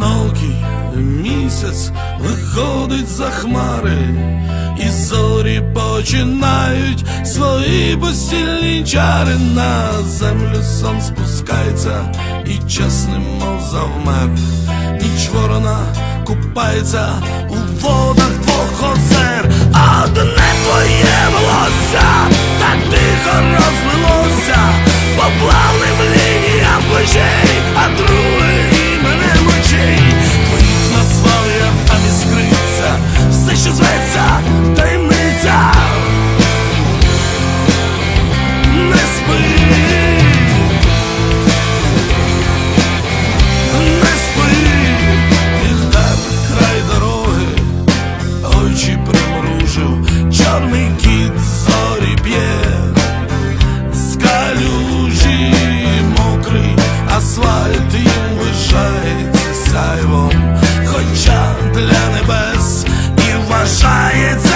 одинокий місяць виходить за хмари, і зорі починають свої постільні чари. На землю сон спускається, і час немов завмер, ніч ворона купається у водах двох озер, а одне твоє волосся так тихо розвелося, поплали. асфальт їм вижається сяйвом, хоча для небес і вважається.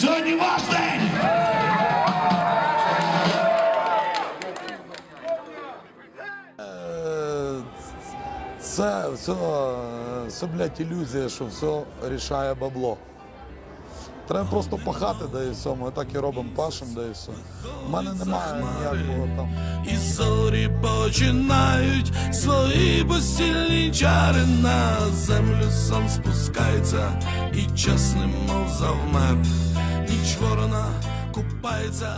Сьогодні ваш день! Е, це все, все блядь, ілюзія, що все рішає бабло. Треба просто пахати, да і все. Ми так і робимо, пашем, да і все. У мене немає ніякого там. І зорі починають свої постільні чари на землю сам спускається, і час немов завмер, ніч ворона купається.